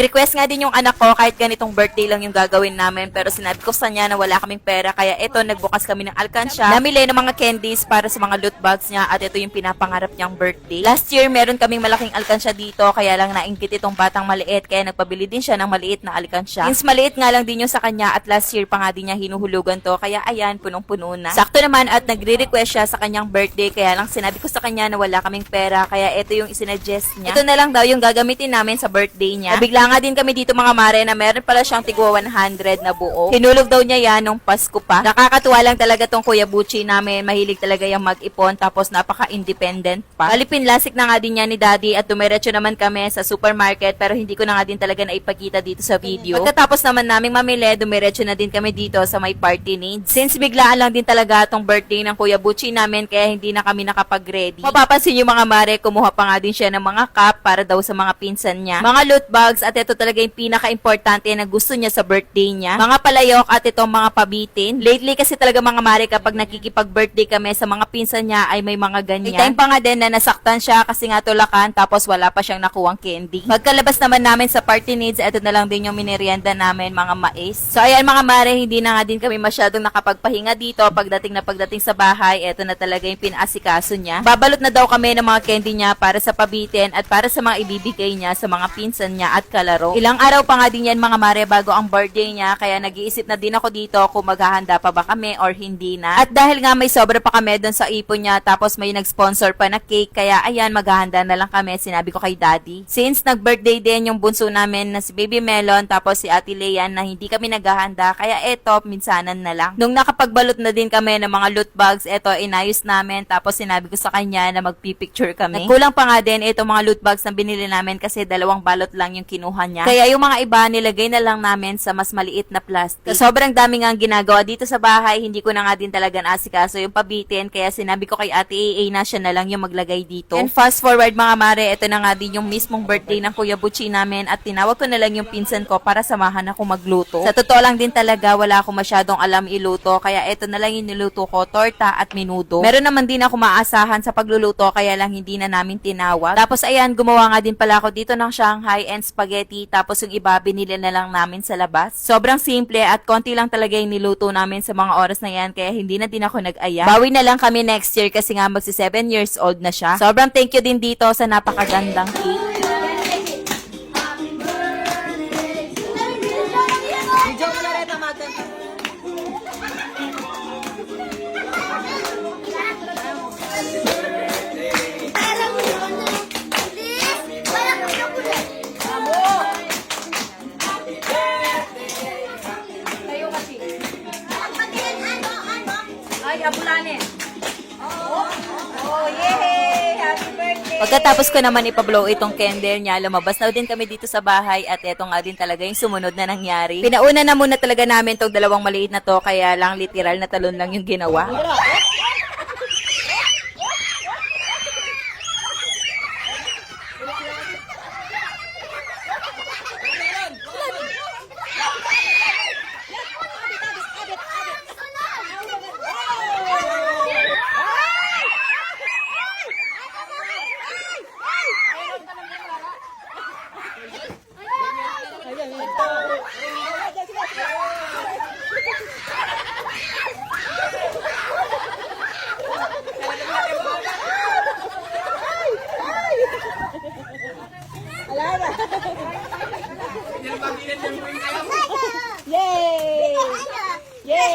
Nag-request nga din yung anak ko kahit ganitong birthday lang yung gagawin namin pero sinabi ko sa niya na wala kaming pera kaya eto nagbukas kami ng alkansya. Namili ng mga candies para sa mga loot bags niya at ito yung pinapangarap niyang birthday. Last year meron kaming malaking alkansya dito kaya lang nainggit itong batang maliit kaya nagpabili din siya ng maliit na alkansya. Since maliit nga lang din yung sa kanya at last year pa nga din niya hinuhulugan to kaya ayan punong-puno na. Sakto naman at nagre-request siya sa kanyang birthday kaya lang sinabi ko sa kanya na wala kaming pera kaya ito yung isinuggest niya. Ito na lang daw yung gagamitin namin sa birthday niya. Nabigla nga din kami dito mga mare na meron pala siyang tigwa 100 na buo. Hinulog daw niya yan nung Pasko pa. Nakakatuwa lang talaga tong Kuya Buchi namin. Mahilig talaga yung mag-ipon tapos napaka-independent pa. Alipin lasik na nga din niya ni Daddy at dumiretso naman kami sa supermarket pero hindi ko na nga din talaga naipakita dito sa video. Pagkatapos naman naming mamili, dumiretso na din kami dito sa may party needs. Since biglaan lang din talaga tong birthday ng Kuya Buchi namin kaya hindi na kami nakapag-ready. Mapapansin yung mga mare, kumuha pa nga din siya ng mga cup para daw sa mga pinsan niya. Mga loot bags at ito talaga yung pinaka-importante na gusto niya sa birthday niya. Mga palayok at itong mga pabitin. Lately kasi talaga mga mare kapag nakikipag-birthday kami sa mga pinsan niya ay may mga ganyan. May time pa nga din na nasaktan siya kasi nga tulakan tapos wala pa siyang nakuwang candy. Pagkalabas naman namin sa party needs, ito na lang din yung minerienda namin mga mais. So ayan mga mare, hindi na nga din kami masyadong nakapagpahinga dito. Pagdating na pagdating sa bahay, ito na talaga yung pinaasikaso niya. Babalot na daw kami ng mga candy niya para sa pabitin at para sa mga ibibigay niya sa mga pinsan niya at kalaro. Ilang araw pa nga din yan mga mare bago ang birthday niya kaya nag-iisip na din ako dito kung maghahanda pa ba kami or hindi na. At dahil nga may sobra pa kami doon sa ipon niya tapos may nag-sponsor pa na cake kaya ayan maghahanda na lang kami sinabi ko kay daddy. Since nag-birthday din yung bunso namin na si Baby Melon tapos si Ate Leia na hindi kami naghahanda kaya eto minsanan na lang. Nung nakapagbalot na din kami ng mga loot bags eto inayos namin tapos sinabi ko sa kanya na magpipicture kami. Nagkulang pa nga din itong mga loot bags na binili namin kasi dalawang balot lang yung kinuha niya. Kaya yung mga iba nilagay na lang namin sa mas maliit na plastic. So, sobrang dami nga ang ginagawa dito sa bahay, hindi ko na nga din talaga naasikaso yung pabitin kaya sinabi ko kay Ate AA na siya na lang yung maglagay dito. And fast forward mga mare, ito na nga din yung mismong birthday ng Kuya Buchi namin at tinawag ko na lang yung pinsan ko para samahan ako magluto. Sa totoo lang din talaga, wala ako masyadong alam iluto kaya ito na lang yung niluto ko, torta at minudo. Meron naman din ako maasahan sa pagluluto kaya lang hindi na namin tinawag. Tapos ayan, gumawa nga din pala ako dito ng Shanghai and spaghetti tapos yung iba binili na lang namin sa labas. Sobrang simple at konti lang talaga yung niluto namin sa mga oras na yan kaya hindi na din ako nag-aya. Bawi na lang kami next year kasi nga magsi 7 years old na siya. Sobrang thank you din dito sa napakagandang cake. Mo na rin abulanin. Oh, yay! Happy birthday! Pagkatapos ko naman ipablow itong candle niya, lumabas na din kami dito sa bahay at eto nga din talaga yung sumunod na nangyari. Pinauna na muna talaga namin tong dalawang maliit na to kaya lang literal na talon lang yung ginawa. Yay! Yay!